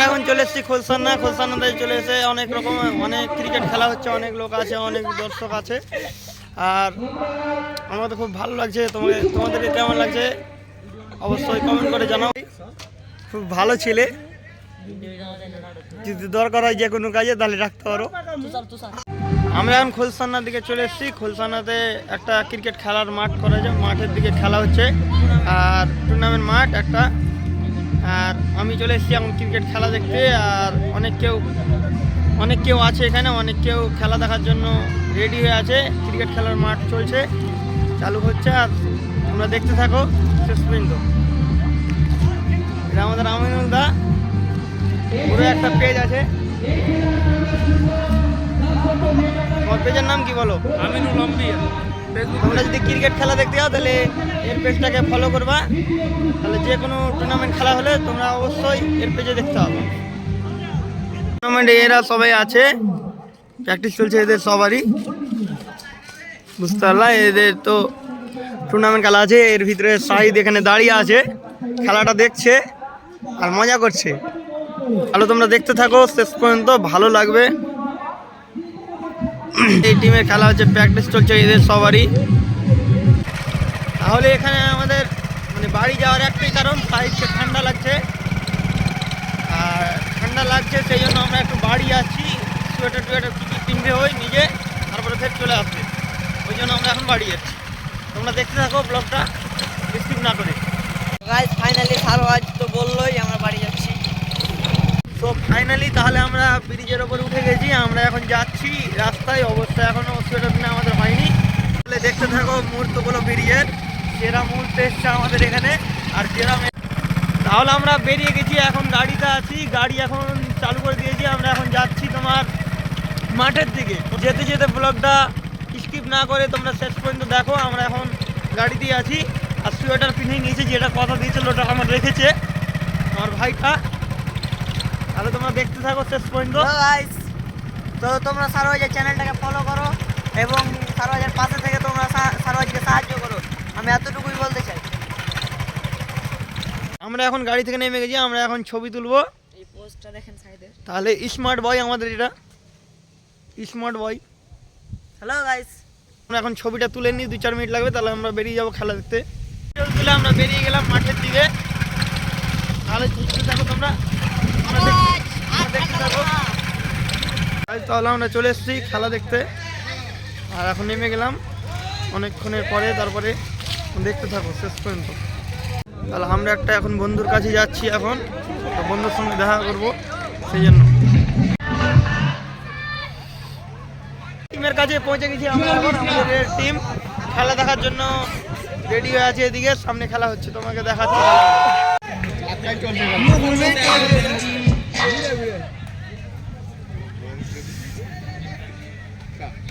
আমরা এখন চলে এসেছি খোলসান্না খোলসান্নাতে চলে এসে অনেক রকম, অনেক ক্রিকেট খেলা হচ্ছে, অনেক লোক আছে, অনেক দর্শক আছে। আর আমাদের খুব ভালো লাগছে তোমাকে তোমাদেরকে কেমন লাগছে অবশ্যই কমেন্ট করে জানাও। খুব ভালো ছেলে। যদি দরকার হয় যে কোনো কাজে, তাহলে রাখতে পারো। আমরা এখন খোলসান্নার দিকে চলে এসেছি। খোলসান্নাতে একটা ক্রিকেট খেলার মাঠ করা যায় মাঠের দিকে খেলা হচ্ছে। আর টুর্নামেন্ট মাঠ একটা আর আমি চলে এসেছি এখন ক্রিকেট খেলা দেখতে, আর অনেক কেউ অনেক কেউ আছে এখানে, অনেক কেউ খেলা দেখার জন্য রেডি হয়ে আছে। ক্রিকেট খেলার মাঠ চলছে, চালু হচ্ছে, আর তোমরা দেখতে থাকো শেষ পর্যন্ত। এটা আমাদের আমিনুল দা। পুরো একটা পেজ আছে। তোমার পেজের নাম কি বলো? আমিনুল লম্বিয়া তোমরা যদি ক্রিকেট খেলা দেখতে যাও, তাহলে এর পেজটাকে ফলো করবা। তাহলে যে কোনো টুর্নামেন্ট খেলা হলে তোমরা অবশ্যই এর পেজে দেখতে হবে টুর্নামেন্টে এরা সবাই আছে। প্র্যাকটিস চলছে এদের সবারই। বুঝতে পারলা? এদের তো টুর্নামেন্ট খেলা আছে। এর ভিতরে সাহিদ এখানে দাঁড়িয়ে আছে। খেলাটা দেখছে আর মজা করছে। তাহলে তোমরা দেখতে থাকো। শেষ পর্যন্ত ভালো লাগবে। এই টিমের খেলা হচ্ছে প্র্যাকটিস চলছে এদের সবারই। তাহলে এখানে আমাদের মানে বাড়ি যাওয়ার একটাই কারণ সাইডকে ঠান্ডা লাগছে। আর ঠান্ডা লাগছে, সেই জন্য আমরা একটু বাড়ি আছি সোয়েটার টুয়েটার কী কী কিনতে হয় নিজে, তারপরে ফের চলে আসবে। ওই জন্য আমরা এখন বাড়ি যাচ্ছি। তোমরা দেখতে থাকো ব্লগটা স্কিপ না করে। গাইস ফাইনালি আজ তো বললোই, আমরা তো ফাইনালি তাহলে আমরা ব্রিজের ওপরে উঠে গেছি। আমরা এখন যাচ্ছি রাস্তায়। অবস্থা এখনও সোয়েটার কিনা আমাদের হয়নি। তাহলে দেখতে থাকো মুহূর্তগুলো ব্রিজের সেরা মুহূর্ত এসছে আমাদের এখানে। আর সেরা তাহলে আমরা বেরিয়ে গেছি। এখন গাড়িতে আছি। গাড়ি এখন চালু করে দিয়েছি। আমরা এখন যাচ্ছি তোমার মাঠের দিকে। যেতে যেতে ব্লগটা স্কিপ না করে তোমরা শেষ পর্যন্ত দেখো। আমরা এখন গাড়িতে আছি। আর সোয়েটার কিনে নিয়েছি। যেটা কথা দিয়েছিল, ওটা আমার রেখেছে। আমার ভাইটা। তাহলে তোমরা দেখতে থাকো শেষ পর্যন্ত। গাইস তো তোমরা সারোয়াজের চ্যানেলটাকে ফলো করো এবং সারোয়াজের পাশে থেকে তোমরা সারোয়াজকে সাহায্য করো। আমি এতটুকুই বলতে চাই। আমরা এখন গাড়ি থেকে নেমে গেছি আমরা এখন ছবি তুলবো। এই পোস্টটা দেখেন সাইডে তাহলে স্মার্ট বয় আমাদের এটা। স্মার্ট বয় হ্যালো গাইস আমরা এখন ছবিটা তুলে নিই দু চার মিনিট লাগবে তাহলে আমরা বেরিয়ে যাব খেলা দেখতে। ছবি তুলে আমরা বেরিয়ে গেলাম মাঠের দিকে তাহলে দেখতে থাকো তোমরা আমরা দেখ- আমরা দেখতে থাকো তাই তাহলে আমরা চলে এসেছি খেলা দেখতে। আর এখন নেমে গেলাম অনেকক্ষণের পরে, তারপরে দেখতে থাকো শেষ পর্যন্ত। তাহলে আমরা একটা এখন বন্ধুর কাছে যাচ্ছি এখন বন্ধুর সঙ্গে দেখা করব সেই জন্য। টিমের কাছে পৌঁছে গেছি আমাদের টিম। খেলা দেখার জন্য রেডি হয়ে আছে এদিকে, সামনে খেলা হচ্ছে, তোমাকে দেখাচ্ছি।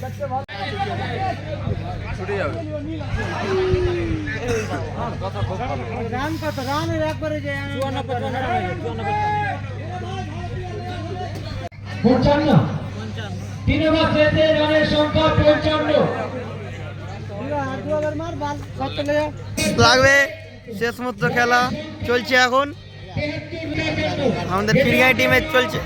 খেলা। পঞ্চান্ন তিন ওভার শেষে রানের সংখ্যা পঞ্চান্ন লাগবে শেষ মতো খেলা চলছে এখন আমাদের ক্রিকেট টিমের চলছে।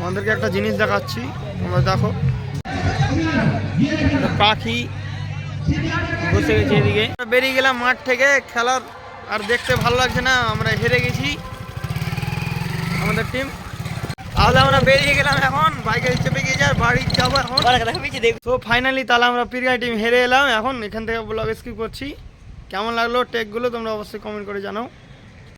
আমাদেরকে একটা জিনিস দেখাচ্ছি, তোমরা দেখো। পাখি বসে গেছে এদিকে। বেরিয়ে গেলাম মাঠ থেকে, খেলার আর দেখতে ভালো লাগছে না, আমরা হেরে গেছি। আমাদের টিম তাহলে আমরা বেরিয়ে গেলাম এখন। বাইকে চেপে গিয়ে যাই বাড়ি যাব এখন। তো ফাইনালি তাহলে আমরা প্রিয়া টিম হেরে এলাম। এখন এখান থেকে ব্লগ স্কিপ করছি। কেমন লাগল টেকগুলো তোমরা অবশ্যই কমেন্ট করে জানাও।